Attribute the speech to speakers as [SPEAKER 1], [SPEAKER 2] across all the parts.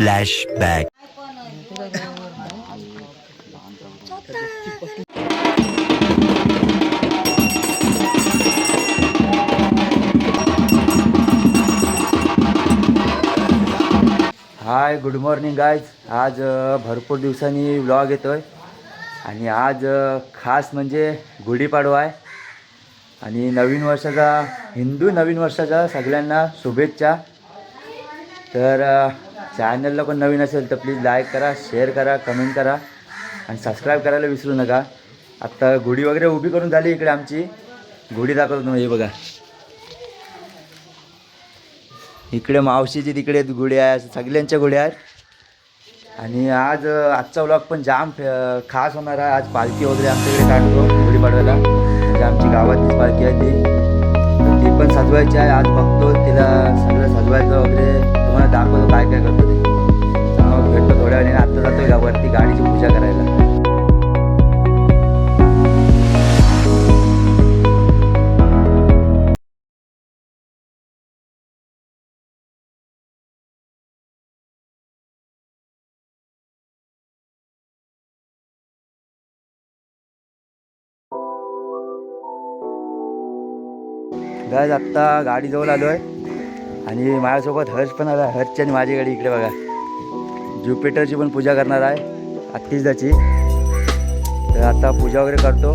[SPEAKER 1] Flashback.
[SPEAKER 2] Hi good morning guys आज भरपूर दिवसांनी व्लॉग आहे आणि आज खास म्हणजे गुढीपाडवा आहे. आणि नवीन वर्षाचा हिंदू नवीन वर्षाचा सगळ्यांना शुभेच्छा. तर चॅनलला पण नवीन असेल तर प्लीज लाईक करा शेअर करा कमेंट करा आणि सबस्क्राईब करायला विसरू नका. आत्ता गुढी वगैरे उभी करून झाली इकडे आमची. गुढी दाखवतो तुम्ही हे बघा. इकडे मावशीची तिकडे गुढ्या आहे सगळ्यांच्या घोड्या आहेत. आणि आज आजचा व्लॉग पण जाम खास होणार आहे. आज पालखी वगैरे आमच्याकडे काढतो गुढीपाडव्याला म्हणजे आमची गावातलीच पालखी आहे ती. ती पण सजवायची आहे. आज बघतो तिला सगळं सजवायचं वगैरे. तुम्हाला दाखवतो काय काय करतो. ते थोड्या वेळेने आत्ता जातोय का वरती गाडीची पूजा करायला. गज आत्ता गाडीजवळ आलो आहे आणि माझ्यासोबत हर्ष पण आला. हर्ष आणि माझी गाडी इकडे बघा. ज्युपिटरची पण पूजा करणार आहे अत्तीसदाची तर आता पूजा वगैरे करतो.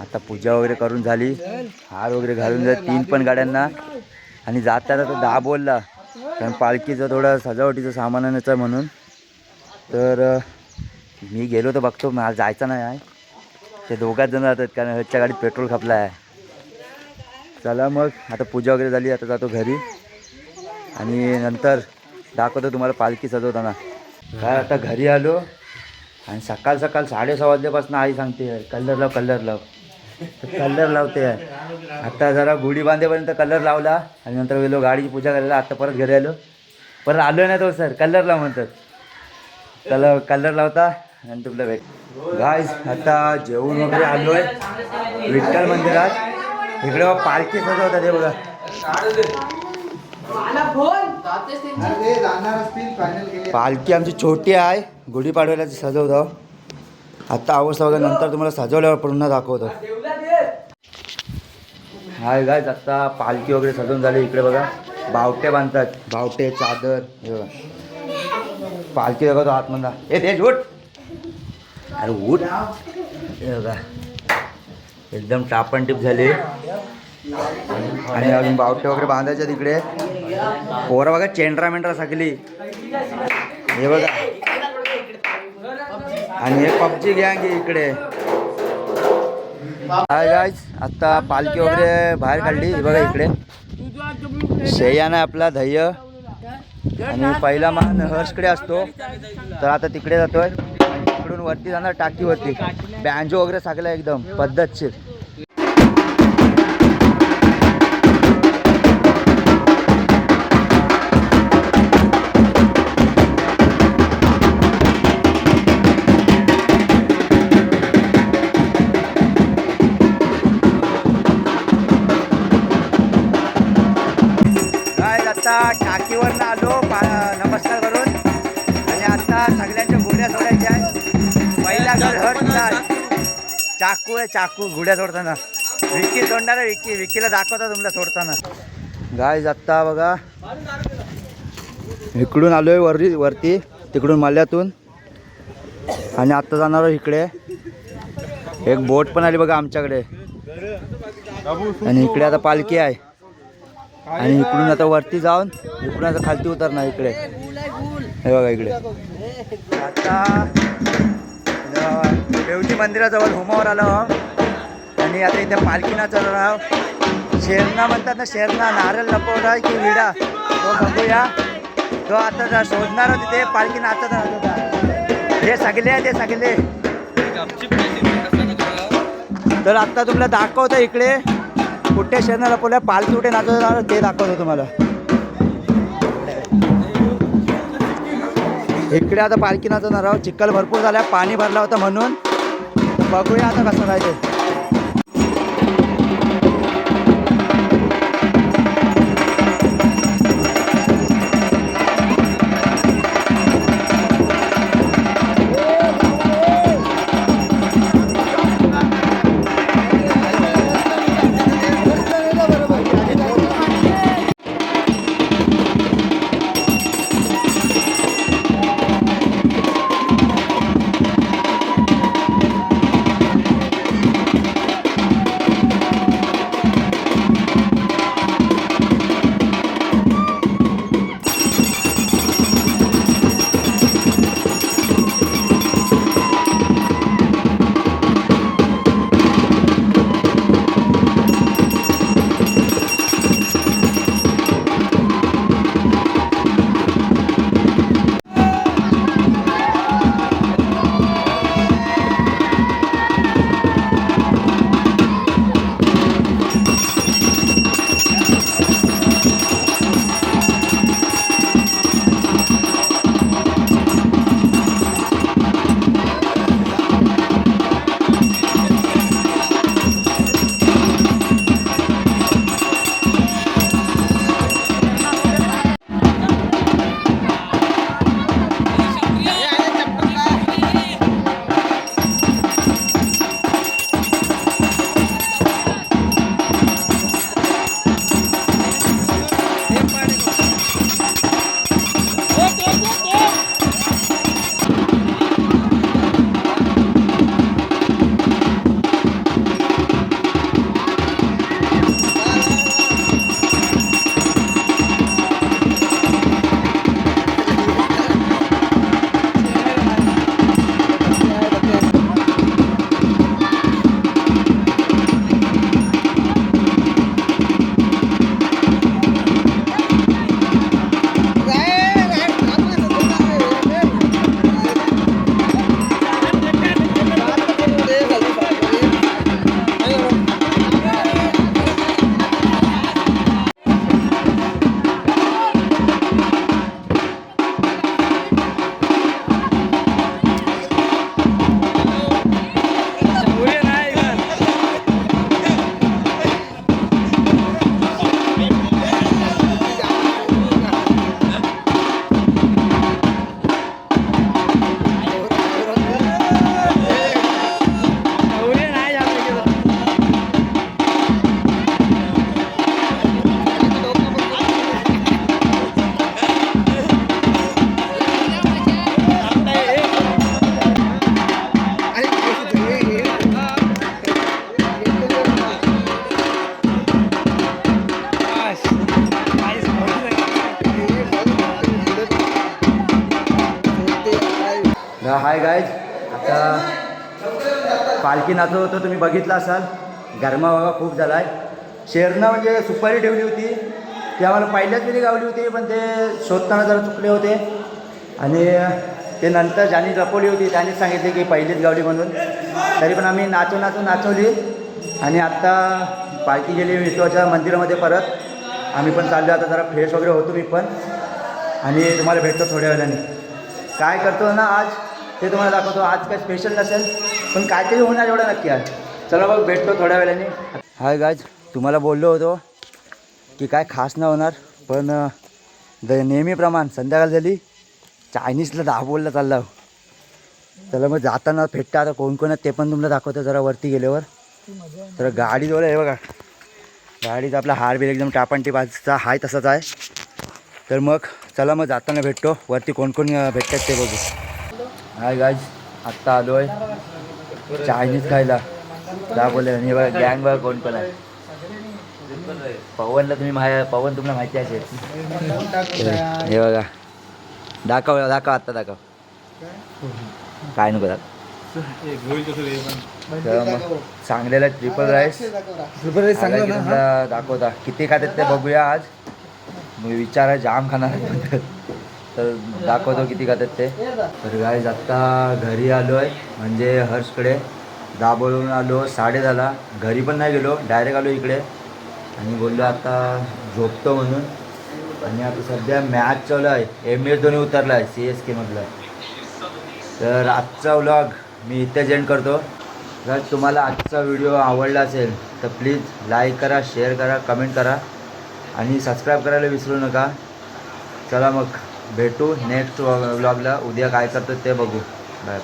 [SPEAKER 2] आता पूजा वगैरे करून झाली. हार वगैरे घालून जा तीन पण गाड्यांना. आणि जाताना तो दहा बोलला कारण पालखीचं थोडं सजावटीचं सामान आणायचं आहे म्हणून. तर मी गेलो तर बघतो. मला जायचं नाही आहे. ते दोघाच जण जातात कारण ह्याच्या गाडीत पेट्रोल खपला आहे चला मग. आता पूजा वगैरे झाली. आता जातो घरी. आणि नंतर दाखवतो तुम्हाला पालखी सजवताना. काय आता घरी आलो. आणि सकाळ सकाळ साडेसहा वाजल्यापासून आई सांगते कलर लाव कलर लाव. कलर लावते. आता जरा गुढी बांधेपर्यंत कलर लावला आणि नंतर गेलो गाडीची पूजा करायला. आता परत घरी आलो. परत आलो नाही तो सर. कलर लाव म्हणतात. कलर कलर लावता आणि तुला भेट. गायज आता जेवण वगैरे आलो आहे विठ्ठल मंदिरात. इकडे पालखी सजवतात हे बघा. पालखी आमची छोटी आहे. गुढीपाडव्याला सजवतो. आता आवश्यक वगैरे नंतर तुम्हाला सजवल्यावर पुन्हा दाखवतो. हाय गाय आता पालखी वगैरे सजवून झाली इकडे बघा. बावटे बांधतात. बावटे चादर. हे बघा. पालखी बघा तो आतमधा ए तेज उठ. अरे उठ. हे बघा. एकदम टापण टिप झाली. आणि अजून बावटे वगैरे बांधायचे तिकडे पोरं बघा चेंड्रा मेंढरा सगळी. हे बघा. आणि हे पबजी गँग इकडे. हाय गायज आत्ता पालखी वगैरे बाहेर काढली. बघा इकडे. शेयाना आपला धैर्य. आणि पहिला मान हर्षकडे असतो. तर आता तिकडे जातोय. इकडून वरती जाणार टाकीवरती. बँजो वगैरे सागला एकदम पद्धतशीर. चाकू आहे चाकू. घुड्या सोडताना. विक्की सोडणार आहे विक्की विक्कीला दाखवता तुमला सोडताना. गाय जाता बघा. इकडून आलोय वरती वरती. तिकडून मल्यातून. आणि आत्ता जाणार आहोत इकडे. एक बोट पण आली बघा आमच्याकडे. आणि इकडे आता पालखी आहे. आणि इकडून आता वरती जाऊन इकडून आता खालती उतरणार इकडे. हे बघा इकडे. आता अं, मंदिराजवळ होमावर आलो. आणि आता इथे पालखीना चालू आहोत. शेरणा म्हणतात ना शेरणा नारळ लपवला की विडा. तो बघूया. तो आता जा- शोधणार तिथे पालखी नाचत होता हे सगळे आहे ते सगळे. तर आता तुम्हाला दाखवतो इकडे. कुठे शेरणा लपवल्या पालखी कुठे नाचत ते दाखवतो तुम्हाला. इकडे आता पालखी नाचणार आहोत. चिखल भरपूर झाला पाणी भरला होता म्हणून. बघूया आता कसं काय ते. हाय गायज आता पालखी नाचत होतो तुम्ही बघितलं असाल. गरमा बाबा खूप झाला आहे शेरणं म्हणजे सुपारी ठेवली होती. ते आम्हाला पहिल्याच वेळी गावली होती पण ते शोधताना जरा चुकले होते. आणि ते नंतर ज्यांनी लपवली होती त्यांनीच सांगितले की पहिलीच गावली म्हणून. तरी पण आम्ही नाचून नाचून नाचवली. आणि आत्ता पालखी गेली विश्वाच्या मंदिरामध्ये परत. आम्ही पण चाललो आता जरा फ्रेश वगैरे होतो मी पण. आणि तुम्हाला भेटतो थोड्या वेळाने. काय करतो ना आज? ते तुम्हाला दाखवतो. आज काय स्पेशल नसेल पण काहीतरी होणार एवढं नक्की आज. चला मग भेटतो थोड्या वेळाने. हाय गाज तुम्हाला बोललो होतो की काय खास नाही होणार पण द नेहमीप्रमाण संध्याकाळ झाली चायनीजला दाबोलला चालला. चला मग जाताना भेटता आता कोण कोण ते पण तुम्हाला दाखवतो जरा वरती गेल्यावर. तर गाडी जवळ आहे बघा. गाडीचा आपला हार बिल एकदम टापान टिपाचा हाय तसाच आहे. तर मग चला मग जाताना भेटतो. वरती कोण कोण भेटतात ते बघू. हाय गाज आत्ता आलो आहे चायनीज खायला. दाखवलं आणि हे बघा गँग बघा कोण कोण आहे. पवनला तुम्ही माहि पवन तुम्हाला माहिती असेल. हे बघा. दाखव दाखव आत्ता दाखव. काय नको दाखव. तर मग सांगलेला ट्रिपल राईस सांगितलं दाखवता. किती खातात ते बघूया आज. मग विचारा जाम खाणार. तर दाखवतो किती खातात ते. तर गाईज आत्ता घरी आलो आहे म्हणजे हर्षकडे दाबवून आलो साडे झाला घरी पण नाही गेलो डायरेक्ट आलो इकडे. आणि बोललो आता झोपतो म्हणून. आणि आता सध्या मॅच चालू आहे. एम एस धोनी उतरला आहे सी एस केमधला तर आजचा व्लॉग मी इथे एंड करतो. जर तुम्हाला आजचा व्हिडिओ आवडला असेल तर प्लीज लाईक करा शेअर करा कमेंट करा. आणि सबस्क्राईब करायला विसरू नका. चला मग. भेटू नेक्स्ट व्लॉगला. उद्या काय करतो ते बघू. बाय.